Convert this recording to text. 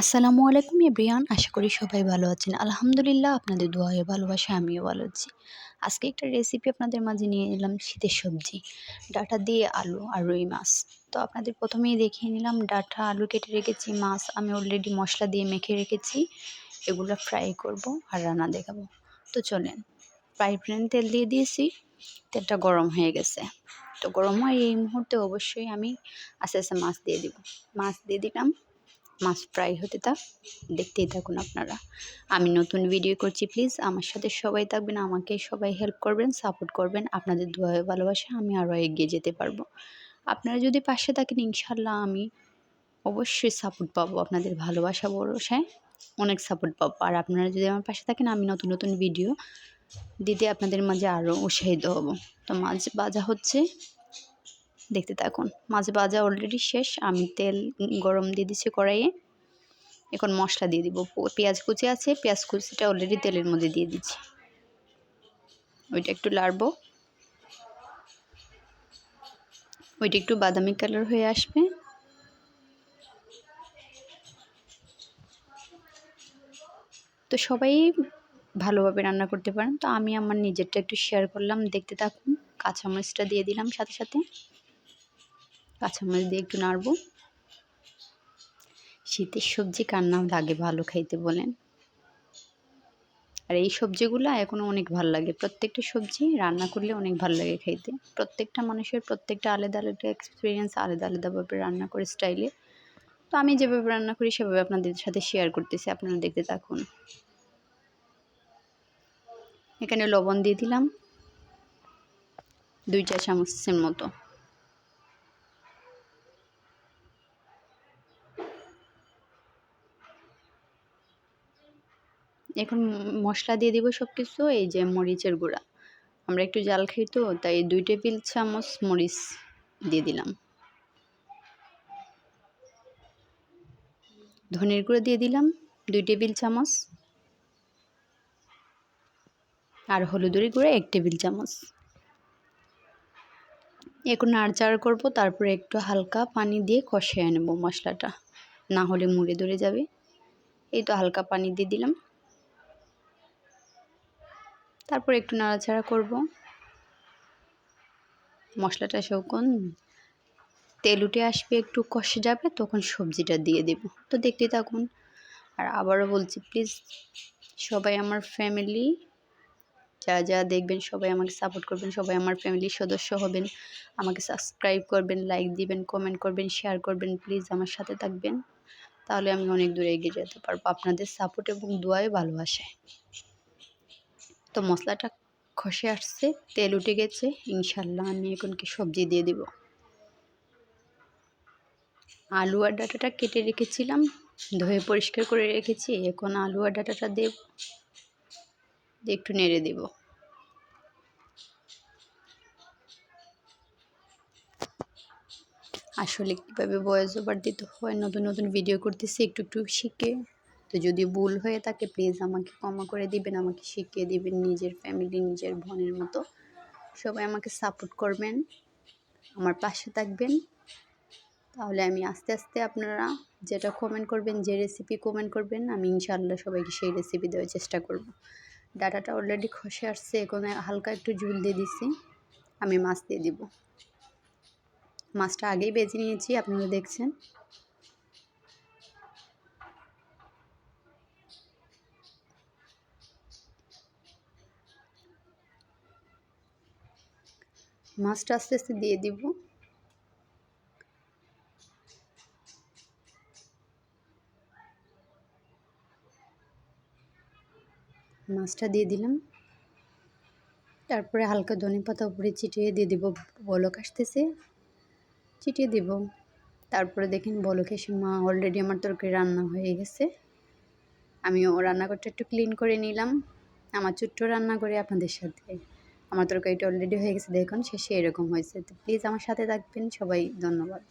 আসসালামু আলাইকুম এভরিয়ান আশা করি সবাই ভালো আছেন। আলহামদুলিল্লাহ আপনাদের দোয়ায় ভালোবাসা, আমিও ভালো আছি। আজকে একটা রেসিপি আপনাদের মাঝে নিয়ে এলাম, শীতের সবজি। ডাটা দিয়ে আলু আর রুই মাছ। তো আপনাদের প্রথমেই দেখিয়ে নিলাম, ডাটা আলু কেটে রেখেছি, মাছ আমি অলরেডি মশলা দিয়ে মেখে রেখেছি। এগুলো ফ্রাই করব আর রান্না দেখাবো। তো চলেন ফ্রাই প্যান তেল দিয়ে দিয়েছি, তেলটা গরম হয়ে গেছে। তো গরম হয় এই মুহূর্তে অবশ্যই আমি আস্তে আস্তে মাছ দিয়ে দিব। মাছ দিয়ে দিলাম মাছ ফ্রাই হতে থাক, দেখতেই থাকুন আপনারা। আমি নতুন ভিডিও করছি প্লিজ আমার সাথে সবাই থাকবেন, আমাকে সবাই হেল্প করবেন সাপোর্ট করবেন। আপনাদের দোয়া ভালোবাসা আমি আরও এগিয়ে যেতে পারব। আপনারা যদি পাশে থাকেন ইনশাল্লাহ আমি অবশ্যই সাপোর্ট পাবো আপনাদের ভালোবাসা, ভরসায় অনেক সাপোর্ট পাবো। আর আপনারা যদি আমার পাশে থাকেন, আমি নতুন নতুন ভিডিও দিতে আপনাদের মাঝে আরও উৎসাহিত হব। তো মাছ বাজা হচ্ছে দেখতে থাকুন। মাছ ভাজা অলরেডি শেষ। আমি তেল গরম দিয়ে দিচ্ছি কড়াইয়ে। এখন মশলা দিয়ে দিব। পেঁয়াজ কুচি আছে। পেঁয়াজ কুচিটা অলরেডি তেলের মধ্যে দিয়ে দিচ্ছি। ওইটা একটু লাড়বো। ওইটা একটু বাদামি কালার হয়ে আসবে। তো সবাই ভালোভাবে রান্না করতে পারেন। তো আমি আমার নিজেরটা একটু শেয়ার করলাম। দেখতে থাকুন। কাঁচামরিচটা দিয়ে দিলাম সাথে সাথে। কাঁচামরিচ দিয়ে একটু নাড়ব। শীতের সবজি কার নাম লাগে ভালো খাইতে বলেন। আর এই সবজিগুলো এখনও অনেক ভালো লাগে। প্রত্যেকটা সবজি রান্না করলে অনেক ভালো লাগে খাইতে। প্রত্যেকটা মানুষের প্রত্যেকটা আলাদা আলাদা এক্সপিরিয়েন্স আলাদা আলাদাভাবে রান্না করে স্টাইলে তো আমি যেভাবে রান্না করি, সেভাবে আপনাদের সাথে শেয়ার করতেছি। আপনারা দেখতে থাকুন। এখানে লবণ দিয়ে দিলাম। দুই চা চামচের মতো। এখন মশলা দিয়ে দিব সব কিছু এই যে মরিচের গুঁড়া। আমরা একটু জাল খাই তো, তাই দুই টেবিল চামচ মরিচ দিয়ে দিলাম। ধনের গুঁড়ো দিয়ে দিলাম, দুই টেবিল চামচ। আর হলুদের গুঁড়ো এক টেবিল চামচ। এখন নাড়চাড় করব, তারপরে একটু হালকা পানি দিয়ে কষিয়ে নেব মশলাটা। না হলে মুড়ে ধরে যাবে। এই তো হালকা পানি দিয়ে দিলাম। তারপর একটু নাড়াচাড়া করব। মশলাটা শৌকন তেল উঠে আসবে, একটু কষে যাবে, তখন সবজিটা দিয়ে দেব। তো দেখতে থাকুন। আর আবারও বলছি প্লিজ সবাই আমার ফ্যামিলি যা যা দেখবেন, সবাই আমাকে সাপোর্ট করবেন, সবাই আমার ফ্যামিলির সদস্য হবেন। আমাকে সাবস্ক্রাইব করবেন লাইক দিবেন কমেন্ট করবেন শেয়ার করবেন প্লিজ আমার সাথে থাকবেন। তাহলে আমি অনেক দূরে এগিয়ে যেতে পারব। আপনাদের সাপোর্ট এবং দোয়ায় ভালোবাসায়। তো মশলাটা খসে আসছে, তেল উঠে গেছে ইনশাল্লাহ আমি এখন কি সবজি দিয়ে দিব। আলু আর ডাটাটা কেটে রেখেছিলাম, ধুয়ে পরিষ্কার করে রেখেছি, এখন আলু আর ডাটাটা দেব একটু নেড়ে দেব। আসলে কীভাবে ভয়েস ওভার দিতে হয়, নতুন নতুন ভিডিও করতেছি, একটু একটু শিখে তো যদি ভুল হয়ে থাকে প্লিজ আমাকে ক্ষমা করে দিবেন, আমাকে শিখিয়ে দিবেন নিজের ফ্যামিলি নিজের বোনের মতো। সবাই আমাকে সাপোর্ট করবেন, আমার পাশে থাকবেন। তাহলে আমি আস্তে আস্তে আপনারা যেটা কমেন্ট করবেন, যে রেসিপি কমেন্ট করবেন, আমি ইনশাআল্লাহ সবাইকে সেই রেসিপি দেওয়ার চেষ্টা করব। ডাটাটা অলরেডি খসে আসছে, এখন হালকা একটু ঝুল দিয়ে দিছি, আমি মাছ দিয়ে দিব। মাছটা আগেই বেজে নিয়েছি আপনারা দেখছেন। মাছটা আস্তে আস্তে দিয়ে দিব। মাছটা দিয়ে দিলাম। তারপরে হালকা ধনে পাতা উপরে চিটিয়ে দিয়ে দিব। বলক আসতেছে। চিটিয়ে দিব। তারপরে দেখেন বলক এসে মা অলরেডি আমার তরকারি রান্না হয়ে গেছে। আমিও রান্নাঘরটা একটু ক্লিন করে নিলাম। আমার ছোট্ট রান্না করে আপনাদের সাথে। আমার তরকারিটা অলরেডি হয়ে গেছে, দেখুন শেষে এরকম হয়েছে। তো প্লিজ আমার সাথে থাকবেন, সবাই ধন্যবাদ।